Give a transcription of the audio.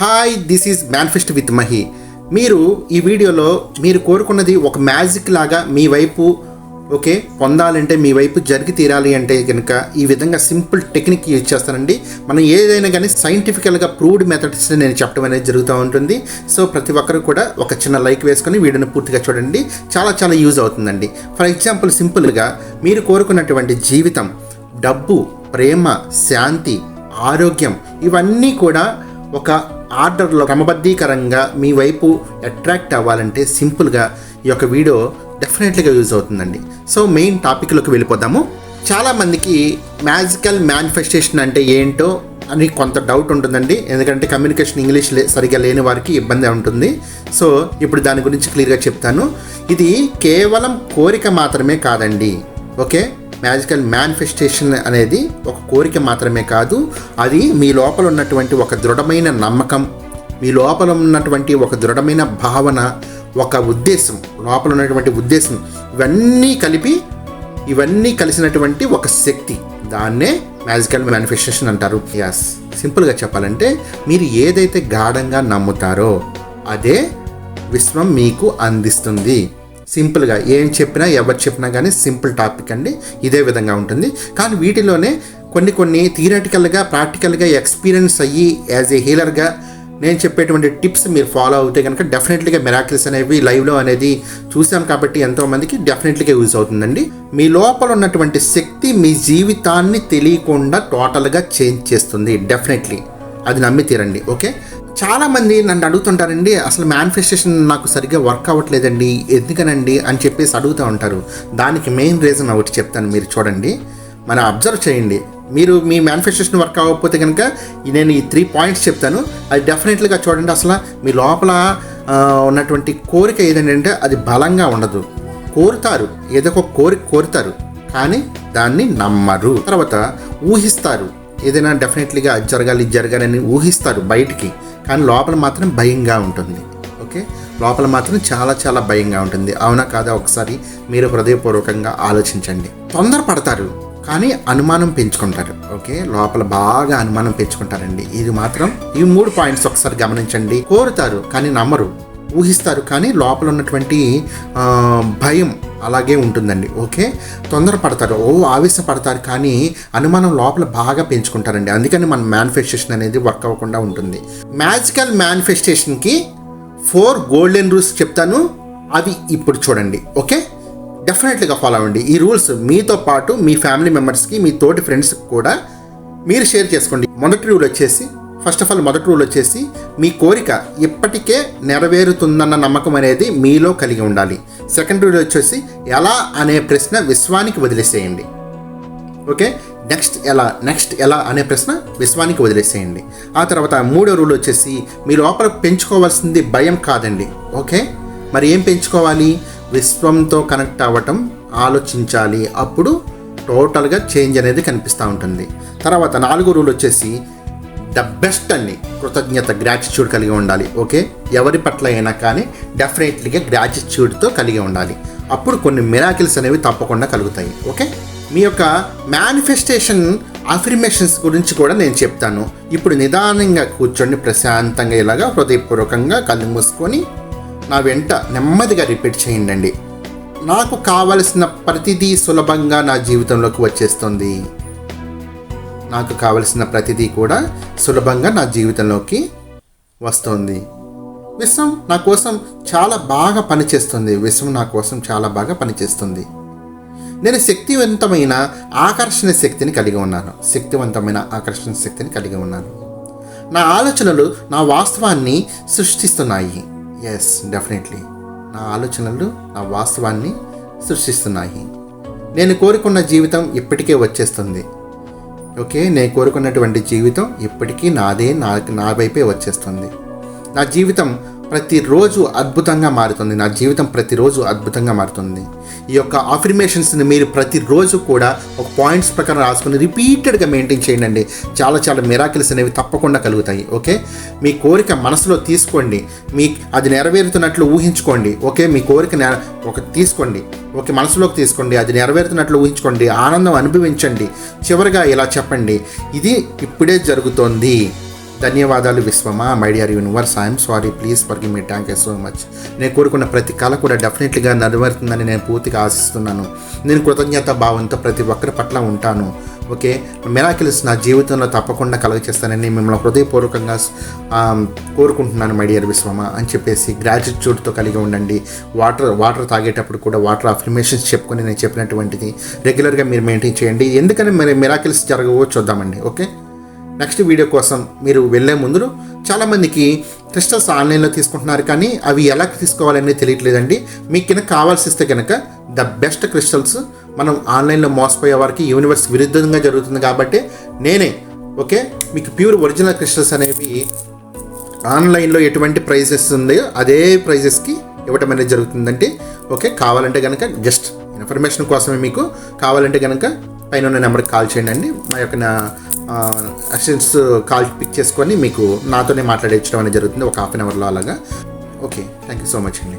Hi this is manifest with Mahi మీరు ఈ వీడియోలో మీరు కోరుకున్నది ఒక మ్యాజిక్ లాగా మీ వైపు ఓకే పొందాలంటే మీ వైపు జరిగి తీరాలి అంటే కనుక ఈ విధంగా సింపుల్ టెక్నిక్ యూజ్ చేస్తానండి. మనం ఏదైనా కానీ సైంటిఫికల్గా ప్రూవ్డ్ మెథడ్స్ నేను చెప్పడం అనేది జరుగుతూ ఉంటుంది. సో ప్రతి ఒక్కరు కూడా ఒక చిన్న లైక్ వేసుకొని వీడియోని పూర్తిగా చూడండి. చాలా చాలా యూజ్ అవుతుందండి. ఫర్ ఎగ్జాంపుల్ సింపుల్గా మీరు కోరుకున్నటువంటి జీవితం డబ్బు ప్రేమ శాంతి ఆరోగ్యం ఇవన్నీ కూడా ఒక ఆర్డర్లో క్రమబద్ధీకరంగా మీ వైపు అట్రాక్ట్ అవ్వాలంటే సింపుల్గా ఈ యొక్క వీడియో డెఫినెట్లీగా యూజ్ అవుతుందండి. సో మెయిన్ టాపిక్లోకి వెళ్ళిపోదాము. చాలామందికి మ్యాజికల్ మేనిఫెస్టేషన్ అంటే ఏంటో అని కొంత డౌట్ ఉంటుందండి. ఎందుకంటే కమ్యూనికేషన్ ఇంగ్లీష్ లే సరిగా లేని వారికి ఇబ్బంది ఉంటుంది. సో ఇప్పుడు దాని గురించి క్లియర్గా చెప్తాను. ఇది కేవలం కోరిక మాత్రమే కాదండి. ఓకే? మ్యాజికల్ మేనిఫెస్టేషన్ అనేది ఒక కోరిక మాత్రమే కాదు. అది మీ లోపల ఉన్నటువంటి ఒక దృఢమైన నమ్మకం మీ లోపల ఉన్నటువంటి ఒక దృఢమైన భావన ఒక ఉద్దేశం లోపల ఉన్నటువంటి ఉద్దేశం ఇవన్నీ కలిపి ఇవన్నీ కలిసినటువంటి ఒక శక్తి. దాన్నే మ్యాజికల్ మేనిఫెస్టేషన్ అంటారు. యాస్ సింపుల్గా చెప్పాలంటే మీరు ఏదైతే గాఢంగా నమ్ముతారో అదే విశ్వం మీకు అందిస్తుంది. సింపుల్గా ఏం చెప్పినా ఎవరు చెప్పినా కానీ సింపుల్ టాపిక్ అండి. ఇదే విధంగా ఉంటుంది. కానీ వీటిలోనే కొన్ని కొన్ని థియరటికల్గా ప్రాక్టికల్గా ఎక్స్పీరియన్స్ అయ్యి యాజ్ ఏ హీలర్గా నేను చెప్పేటువంటి టిప్స్ మీరు ఫాలో అవుతే కనుక డెఫినెట్లీగా మెరాకిల్స్ అనేవి లైవ్లో అనేది చూసాం కాబట్టి ఎంతోమందికి డెఫినెట్లీగా యూజ్ అవుతుందండి. మీ లోపల ఉన్నటువంటి శక్తి మీ జీవితాన్ని తెలియకుండా టోటల్గా చేంజ్ చేస్తుంది. డెఫినెట్లీ. అది నమ్మి తీరండి. ఓకే? చాలా మంది నన్ను అడుగుతుంటారండి అసలు మేనిఫెస్టేషన్ నాకు సరిగ్గా వర్క్ అవ్వట్లేదండి ఎందుకనండి? అని చెప్పేసి అడుగుతూ ఉంటారు. దానికి మెయిన్ రీజన్ ఒకటి చెప్తాను మీరు చూడండి. మనం అబ్జర్వ్ చేయండి. మీరు మీ మేనిఫెస్టేషన్ వర్క్ అవ్వకపోతే కనుక నేను ఈ త్రీ పాయింట్స్ చెప్తాను. అది డెఫినెట్లీగా చూడండి అసలు మీ లోపల ఉన్నటువంటి కోరిక ఏదంటే అది బలంగా ఉండదు. కోరుతారు. ఏదో ఒక కోరిక కోరుతారు. కానీ దాన్ని నమ్మరు. తర్వాత ఊహిస్తారు. ఏదైనా డెఫినెట్లీగా అది జరగాలి జరగాలని ఊహిస్తారు బయటికి. కానీ లోపల మాత్రం భయంగా ఉంటుంది. ఓకే? లోపల మాత్రం చాలా చాలా భయంగా ఉంటుంది. అవునా కాదా ఒకసారి మీరు హృదయపూర్వకంగా ఆలోచించండి. తొందరపడతారు కానీ అనుమానం పెంచుకుంటారు. ఓకే? లోపల బాగా అనుమానం పెంచుకుంటారండి. ఇది మాత్రం ఈ మూడు పాయింట్స్ ఒకసారి గమనించండి. కోరుతారు కానీ నమ్మరు. ఊహిస్తారు కానీ లోపల ఉన్నటువంటి భయం అలాగే ఉంటుందండి. ఓకే? తొందరపడతారు. ఓ ఆవేశపడతారు కానీ అనుమానం లోపల బాగా పెంచుకుంటారండి. అందుకని మన మేనిఫెస్టేషన్ అనేది వర్క్ అవ్వకుండా ఉంటుంది. మ్యాజికల్ మేనిఫెస్టేషన్కి ఫోర్ గోల్డెన్ రూల్స్ చెప్తాను. అవి ఇప్పుడు చూడండి. ఓకే? డెఫినెట్లీగా ఫాలో అవ్వండి. ఈ రూల్స్ మీతో పాటు మీ ఫ్యామిలీ మెంబర్స్కి మీ తోటి ఫ్రెండ్స్కి కూడా మీరు షేర్ చేసుకోండి. మొదటి రూల్ వచ్చేసి ఫస్ట్ ఆఫ్ ఆల్ మొదటి రూల్ వచ్చేసి మీ కోరిక ఇప్పటికే నెరవేరుతుందన్న నమ్మకం అనేది మీలో కలిగి ఉండాలి. సెకండ్ రూల్ వచ్చేసి ఎలా అనే ప్రశ్న విశ్వానికి వదిలేసేయండి. ఓకే? నెక్స్ట్ ఎలా నెక్స్ట్ ఎలా అనే ప్రశ్న విశ్వానికి వదిలేసేయండి. ఆ తర్వాత మూడో రూల్ వచ్చేసి మీ లోపల పెంచుకోవాల్సింది భయం కాదండి. ఓకే? మరి ఏం పెంచుకోవాలి? విశ్వంతో కనెక్ట్ అవ్వటం ఆలోచించాలి. అప్పుడు టోటల్గా చేంజ్ అనేది కనిపిస్తూ ఉంటుంది. తర్వాత నాలుగో రూల్ వచ్చేసి ద బెస్ట్ అండి. కృతజ్ఞత గ్రాటిట్యూడ్ కలిగి ఉండాలి ఓకే? ఎవరి పట్ల అయినా కానీ డెఫినెట్లీగా గ్రాటిట్యూడ్తో కలిగి ఉండాలి. అప్పుడు కొన్ని మిరాకిల్స్ అనేవి తప్పకుండా కలుగుతాయి ఓకే? మీ యొక్క మేనిఫెస్టేషన్ అఫర్మేషన్స్ గురించి కూడా నేను చెప్తాను. ఇప్పుడు నిదానంగా కూర్చొని ప్రశాంతంగా ఇలాగా హృదయపూర్వకంగా కళ్ళు మూసుకొని నా వెంట నెమ్మదిగా రిపీట్ చేయండి నాకు కావలసిన ప్రతిదీ సులభంగా నా జీవితంలోకి వచ్చేస్తుంది. నాకు కావలసిన ప్రతిదీ కూడా సులభంగా నా జీవితంలోకి వస్తుంది. విశ్వం నా కోసం చాలా బాగా పనిచేస్తుంది. విశ్వం నా కోసం చాలా బాగా పనిచేస్తుంది. నేను శక్తివంతమైన ఆకర్షణ శక్తిని కలిగి ఉన్నాను. శక్తివంతమైన ఆకర్షణ శక్తిని కలిగి ఉన్నాను. నా ఆలోచనలు నా వాస్తవాన్ని సృష్టిస్తున్నాయి. ఎస్ డెఫినెట్లీ నా ఆలోచనలు నా వాస్తవాన్ని సృష్టిస్తున్నాయి. నేను కోరుకున్న జీవితం ఇప్పటికే వచ్చేస్తుంది. ఓకే నేను కోరుకున్నటువంటి జీవితం ఇప్పటికీ నాదే నా నా వైపే వచ్చేస్తుంది. నా జీవితం ప్రతిరోజు అద్భుతంగా మారుతుంది. నా జీవితం ప్రతిరోజు అద్భుతంగా మారుతుంది. ఈ యొక్క అఫర్మేషన్స్ని మీరు ప్రతిరోజు కూడా ఒక పాయింట్స్ ప్రకారం రాసుకుని రిపీటెడ్గా మెయింటైన్ చేయండి చాలా చాలా మిరాకిల్స్ అనేవి తప్పకుండా కలుగుతాయి. ఓకే? మీ కోరిక మనసులో తీసుకోండి. మీ అది నెరవేరుతున్నట్లు ఊహించుకోండి. ఓకే? మీ కోరిక ఒక తీసుకోండి. ఓకే? మనసులోకి తీసుకోండి. అది నెరవేరుతున్నట్లు ఊహించుకోండి. ఆనందం అనుభవించండి. చివరిగా ఇలా చెప్పండి. ఇది ఇప్పుడే జరుగుతోంది. ధన్యవాదాలు విశ్వమా my dear universe I'm sorry please forgive me thank you so much నేను కోరుకున్న ప్రతి కళ కూడా డెఫినెట్లీగా నెరవేరుతుందని నేను పూర్తిగా ఆశిస్తున్నాను. నేను కృతజ్ఞత భావంతో ప్రతి ఒక్కరి పట్ల ఉంటాను. ఓకే మిరాకిల్స్ నా జీవితంలో తప్పకుండా కలగచేస్తానని మిమ్మల్ని హృదయపూర్వకంగా కోరుకుంటున్నాను మై డియర్ విశ్వమ అని చెప్పేసి గ్రాటిట్యూడ్తో కలిగి ఉండండి. వాటర్ వాటర్ తాగేటప్పుడు కూడా వాటర్ అఫర్మేషన్స్ చెప్పుకొని నేను చెప్పినటువంటిది రెగ్యులర్గా మీరు మెయింటైన్ చేయండి. ఎందుకని మరి మిరాకిల్స్ జరగవో చూద్దామండి. ఓకే నెక్స్ట్ వీడియో కోసం మీరు వెళ్ళే ముందు చాలామందికి క్రిస్టల్స్ ఆన్లైన్లో తీసుకుంటున్నారు కానీ అవి ఎలా తీసుకోవాలనేది తెలియట్లేదండి. మీకు కనుక కావాల్సిస్తే కనుక ద బెస్ట్ క్రిస్టల్స్ మనం ఆన్లైన్లో మోసపోయే వారికి యూనివర్స్ విరుద్ధంగా జరుగుతుంది కాబట్టి నేనే ఓకే? మీకు ప్యూర్ ఒరిజినల్ క్రిస్టల్స్ అనేవి ఆన్లైన్లో ఎటువంటి ప్రైజెస్ ఉన్నాయో అదే ప్రైజెస్కి ఇవ్వటం అనేది జరుగుతుందంటే ఓకే? కావాలంటే కనుక జస్ట్ ఇన్ఫర్మేషన్ కోసమే మీకు. కావాలంటే కనుక పైన ఉన్న నెంబర్కి కాల్ చేయండి అండి. మా యొక్క నా అసిస్టెంట్స్ కాల్ పిక్ చేసుకొని మీకు నాతోనే మాట్లాడించడం అనేది జరుగుతుంది. ఒక హాఫ్ అన్ అవర్లో అలాగా. Okay thank you so much అండి